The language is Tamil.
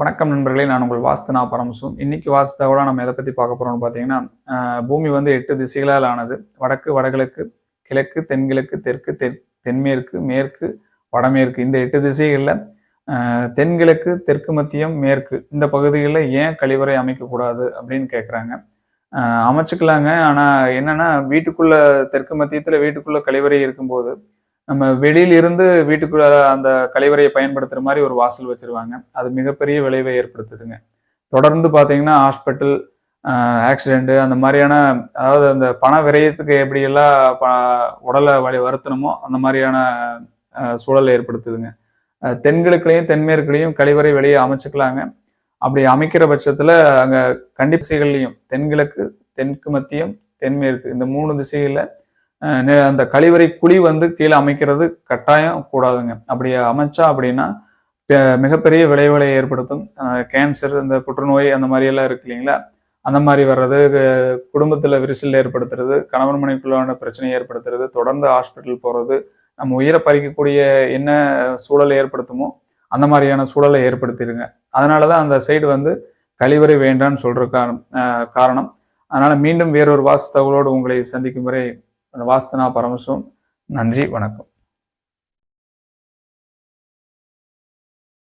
வணக்கம் நண்பர்களே நான் உங்கள் வாஸ்தனா பரமசும் இன்னைக்கு வாஸ்தாவோட நம்ம எதை பற்றி பார்க்க போறோம்னு பார்த்தீங்கன்னா பூமி வந்து எட்டு திசைகளால் ஆனது. வடக்கு வடகிழக்கு கிழக்கு தென்கிழக்கு தெற்கு தென் தென்மேற்கு மேற்கு வடமேற்கு. இந்த எட்டு திசைகளில் ஆஹ் தென்கிழக்கு தெற்கு மத்தியம் மேற்கு. இந்த பகுதிகளில் ஏன் கழிவறை அமைக்கக்கூடாது அப்படின்னு கேட்குறாங்க அமைச்சுக்கலாங்க. ஆனால் என்னென்னா வீட்டுக்குள்ளே தெற்கு மத்தியத்தில் வீட்டுக்குள்ளே கழிவறை இருக்கும்போது நம்ம வெளியிலிருந்து வீட்டுக்குள்ள அந்த கழிவறையை பயன்படுத்துகிற மாதிரி ஒரு வாசல் வச்சுருவாங்க. அது மிகப்பெரிய விளைவை ஏற்படுத்துதுங்க. தொடர்ந்து பார்த்தீங்கன்னா ஹாஸ்பிட்டல் ஆக்சிடெண்ட்டு அந்த மாதிரியான அதாவது அந்த பண விரயத்துக்கு எப்படியெல்லாம் ப- உடலை வழி வருத்தணுமோ அந்த மாதிரியான சூழலை ஏற்படுத்துதுங்க. தென்கிழக்குலையும் தென்மேற்குலையும் கழிவறை வெளியே அமைச்சுக்கலாங்க. அப்படி அமைக்கிற பட்சத்தில் அங்கே கண்டிப்பு திசைகள்லையும் தென்கிழக்கு தென்கு மத்தியம் தென்மேற்கு இந்த மூணு திசைகளில் அந்த கழிவறை குழி வந்து கீழே அமைக்கிறது கட்டாயம் கூடாதுங்க. அப்படி அமைச்சா அப்படின்னா மிகப்பெரிய விளைவுகளை ஏற்படுத்தும். கேன்சர் இந்த புற்றுநோய் அந்த மாதிரியெல்லாம் இருக்கு இல்லைங்களா? அந்த மாதிரி வர்றது குடும்பத்தில் விரிசல் ஏற்படுத்துறது கணவன் மனைவிக்குள்ளான பிரச்சனையை ஏற்படுத்துறது தொடர்ந்து ஹாஸ்பிட்டல் போகிறது நம்ம உயிரை பறிக்கக்கூடிய என்ன சூழலை ஏற்படுத்துமோ அந்த மாதிரியான சூழலை ஏற்படுத்திடுங்க. அதனாலதான் அந்த சைடு வந்து கழிவறை வேண்டான்னு சொல்கிற காரணம் காரணம். அதனால் மீண்டும் வேறொரு வாஸ்து தகவலோடு உங்களை சந்திக்கும் வரை வாஸ்தனா பரமசும் நன்றி வணக்கம்.